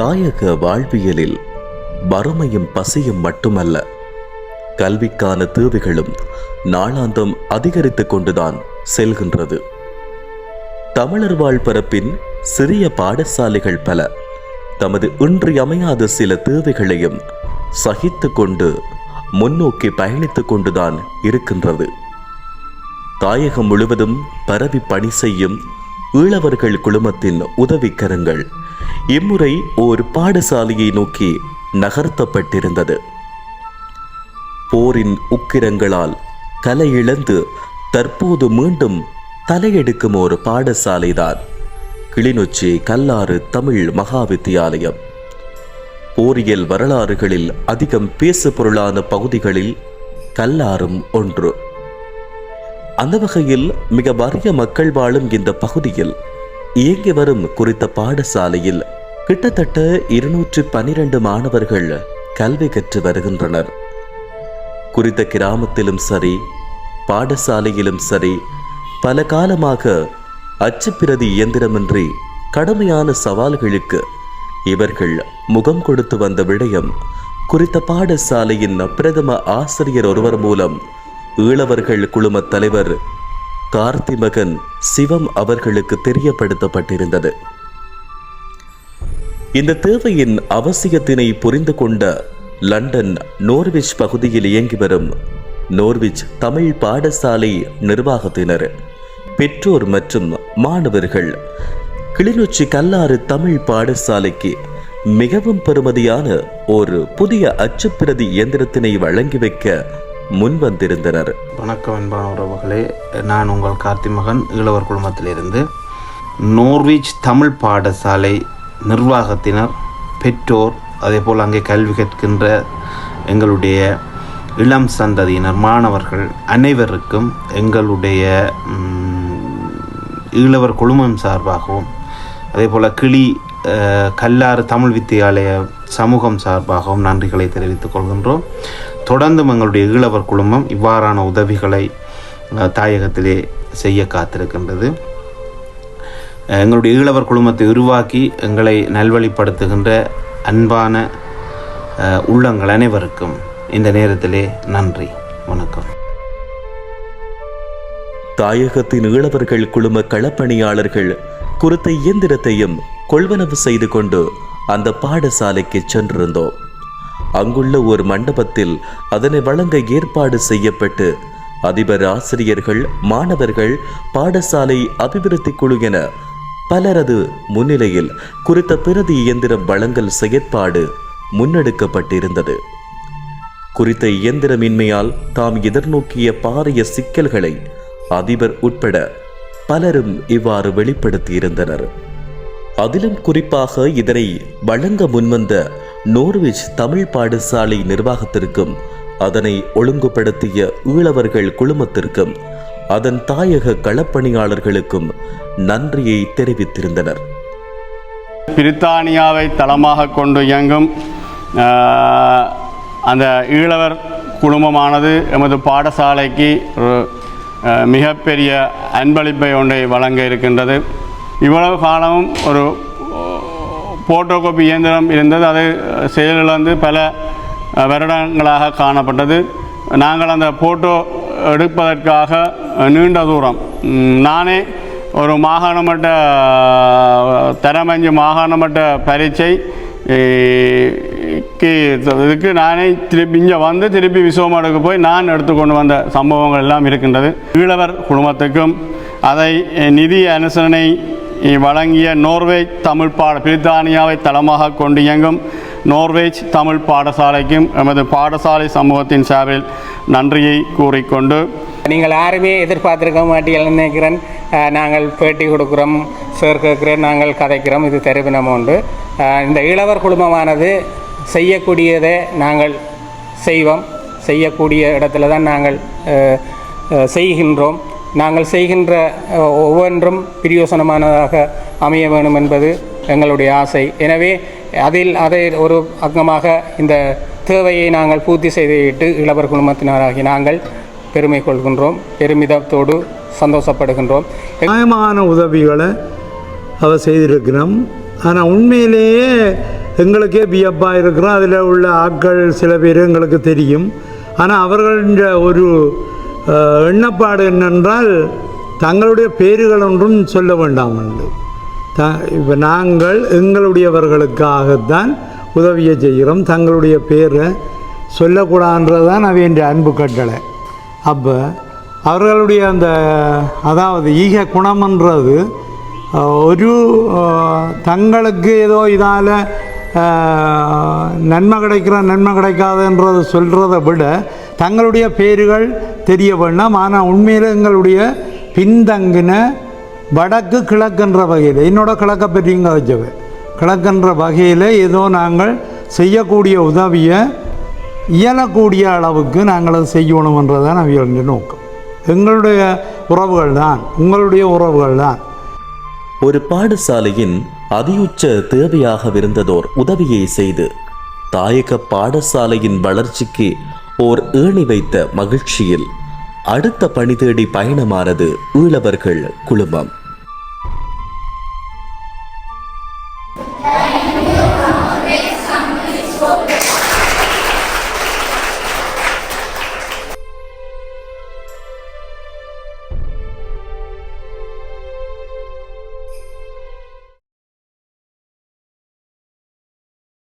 தாயக வாழ்வியலில் வறுமையும் பசியும் மட்டுமல்ல கல்விக்கான தேவைகளும் நாளாந்தம் அதிகரித்துக் கொண்டுதான் செல்கின்றது. தமிழர் வாழ் பரப்பின் சிறிய பாடசாலைகள் பல தமது இன்றியமையாத சில தேவைகளையும் சகித்து கொண்டு முன்னோக்கி பயணித்துக் கொண்டுதான் இருக்கின்றது. தாயகம் முழுவதும் பரவி பணி செய்யும் ஈழவர்கள் குழுமத்தின் உதவிக்கரங்கள் இம்முறை ஓர் பாடசாலையை நோக்கி நகர்த்தப்பட்டிருந்தது. போரின் உக்கிரங்களால் கலை இழந்து தற்போது மீண்டும் தலையெடுக்கும் ஒரு பாடசாலைதான். கிளிநொச்சி கல்லாறு தமிழ் மகாவித்தியாலயம். போரியல் வரலாறுகளில் அதிகம் பேசு பொருளான பகுதிகளில் கல்லாறும் ஒன்று. அந்த வகையில் மிக வறிய மக்கள் வாழும் இந்த பகுதியில் இயங்கி வரும் குறித்த பாடசாலையில் கிட்டத்தட்ட இருநூற்று பனிரெண்டு மாணவர்கள் கல்வி கற்று வருகின்றனர். குறித்த கிராமத்திலும் சரி பாடசாலையிலும் சரி பல காலமாக அச்சுப்பிரதி இயந்திரமின்றி கடுமையான சவால்களுக்கு இவர்கள் முகம் கொடுத்து வந்த விடயம் குறித்த பாடசாலையின் பிரதம ஆசிரியர் ஒருவர் மூலம் ஈழவர்கள் குழும தலைவர் கார்த்திமகன் சிவம் அவர்களுக்கு தெரியப்படுத்தப்பட்டிருந்தது. இந்த தேவையின் அவசியத்தினை புரிந்து கொண்ட லண்டன் நோர்விச் பகுதியில் இயங்கி வரும் நோர்விச் தமிழ் பாடசாலை நிர்வாகத்தினர் பெற்றோர் மற்றும் மாணவர்கள் கிளிநொச்சி கல்லாறு தமிழ் பாடசாலைக்கு மிகவும் பெருமதியான ஒரு புதிய அச்சுப்பிரதி இயந்திரத்தினை வழங்கி வைக்க முன் வந்திருந்தனர் வணக்கம் அன்பான உறவுகளே நான் உங்கள் கார்த்திமகன் இளவர் குழுமத்திலிருந்து நோர்விச் தமிழ் பாடசாலை நிர்வாகத்தினர் பெற்றோர் அதே போல் அங்கே கல்வி கற்கின்ற எங்களுடைய இளம் சந்ததியினர் மாணவர்கள் அனைவருக்கும் எங்களுடைய ஈழவர் குழுமம் சார்பாகவும் அதே போல் கிளி கல்லாறு தமிழ் வித்தியாலய சமூகம் சார்பாகவும் நன்றிகளை தெரிவித்துக் கொள்கின்றோம். தொடர்ந்தும் எங்களுடைய ஈழவர் குழுமம் இவ்வாறான உதவிகளை தாயகத்திலே செய்ய காத்திருக்கின்றது. எங்களுடைய ஈழவர் குழுமத்தை உருவாக்கி எங்களை நல்வழிப்படுத்துகின்ற அன்பான உள்ளங்கள் அனைவருக்கும் இந்த நேரத்திலே நன்றி வணக்கம். தாயகத்தின் ஈழவர்கள் குழும களப்பணியாளர்கள் குறித்த இயந்திரத்தையும் கொள்வனவு செய்து கொண்டு அந்த பாடசாலைக்கு சென்றிருந்தோம். அங்குள்ள ஒரு மண்டபத்தில் அதனை வழங்க ஏற்பாடு செய்யப்பட்டு அதிபர் ஆசிரியர்கள் மாணவர்கள் பாடசாலை அபிவிருத்தி குழு என பலரது முன்னிலையில் குறித்த பிரதி இயந்திரம் வழங்கல் செயற்பாடு முன்னெடுக்கப்பட்டிருந்தது. குறித்த இயந்திரமின்மையால் தாம் எதிர்நோக்கிய பாரிய சிக்கல்களை அதிபர் உட்பட பலரும் இவ்வாறு வெளிப்படுத்தியிருந்தனர். அதிலும் குறிப்பாக இதனை வழங்க முன்வந்த நோர்விச் தமிழ் பாடசாலை நிர்வாகத்திற்கும் அதனை ஒழுங்குபடுத்திய ஈழவர்கள் குழுமத்திற்கும் அதன் தாயக களப்பணியாளர்களுக்கும் நன்றியை தெரிவித்திருந்தனர். பிரித்தானியாவை தளமாக கொண்டு இயங்கும் அந்த ஈழவர் குழுமமானது எமது பாடசாலைக்கு ஒரு மிகப்பெரிய அன்பளிப்பை ஒன்றை வழங்க இருக்கின்றது. இவ்வளவு காலமும் ஒரு போட்டோகாப்பி இயந்திரம் இருந்தது. அது செயலிழந்து பல வருடங்களாக காணப்பட்டது. நாங்கள் அந்த போட்டோ எடுப்பதற்காக நீண்ட தூரம் நானே ஒரு மாகாணமட்ட தரமஞ்சு மாகாணமட்ட பரீட்சை இதுக்கு நானே திருப்பி இங்கே வந்து திருப்பி விசுவமாடுக்கு போய் நான் எடுத்துக்கொண்டு வந்த சம்பவங்கள் எல்லாம் இருக்கின்றது. ஈழவர் குடும்பத்துக்கும் அதை நிதி அனுசரணை வழங்கிய நோர்வேஜ் தமிழ் பாட பிரித்தானியாவை தளமாக கொண்டு இயங்கும் நோர்வேஜ் தமிழ் பாடசாலைக்கும் எமது பாடசாலை சமூகத்தின் சார்பில் நன்றியை கூறிக்கொண்டு நீங்கள் யாருமே எதிர்பார்த்துருக்க மாட்டீங்கன்னு நினைக்கிறேன். நாங்கள் பேட்டி கொடுக்குறோம் சேர்க்கிறேன் நாங்கள் கதைக்கிறோம். இது தெரிவினம் உண்டு. இந்த இளவர் குழுமமானது செய்யக்கூடியதை நாங்கள் செய்வோம். செய்யக்கூடிய இடத்துல தான் நாங்கள் செய்கின்றோம். நாங்கள் செய்கின்ற ஒவ்வொன்றும் பிரியோசனமானதாக அமைய வேண்டும் என்பது எங்களுடைய ஆசை. எனவே அதில் அதை ஒரு அங்கமாக இந்த தேவையை நாங்கள் பூர்த்தி செய்துவிட்டு இளவர் குழுமத்தினராகி நாங்கள் பெருமை கொள்கின்றோம் பெருமிதத்தோடு சந்தோஷப்படுகின்றோம். நியாயமான உதவிகளை அவர் செய்திருக்கிறோம். ஆனால் உண்மையிலேயே எங்களுக்கே வியப்பாக இருக்கிறோம். அதில் உள்ள ஆட்கள் சில பேர் எங்களுக்கு தெரியும். ஆனால் அவர்களுடைய ஒரு எண்ணப்பாடு என்னென்றால் தங்களுடைய பேர்கள் ஒன்றும் சொல்ல வேண்டாம் என்று. த இப்போ நாங்கள் எங்களுடையவர்களுக்காகத்தான் உதவியை செய்கிறோம். தங்களுடைய பேரை சொல்லக்கூடாதுன்றது தான் அவையின் அன்பு கட்டளை. அப்போ அவர்களுடைய அந்த அதாவது ஈக குணம்ன்றது ஒரு தங்களுக்கு ஏதோ இதால் நன்மை கிடைக்கிற நன்மை கிடைக்காதுன்றதை சொல்கிறத விட தங்களுடைய பேர்கள் தெரிய வேண்டாம். ஆனால் உண்மையில் எங்களுடைய பின்தங்கின வடக்கு கிழக்குன்ற வகையில் என்னோட கிழக்கை பெரியங்க வச்சவை கிழக்குன்ற வகையில் ஏதோ நாங்கள் செய்யக்கூடிய உதவியை இயலக்கூடிய அளவுக்கு நாங்கள் அதை செய்யணுன்றதான் அவைகளுடைய நோக்கம். எங்களுடைய உறவுகள் தான் உங்களுடைய உறவுகள் தான். ஒரு பாடசாலையின் அதியுச்ச தேவையாகவிருந்ததோர் உதவியை செய்து தாயக பாடசாலையின் வளர்ச்சிக்கு ஓர் ஏணி வைத்த மகிழ்ச்சியில் அடுத்த பணி தேடி பயணமானது ஈழவர்கள் குழுமம்.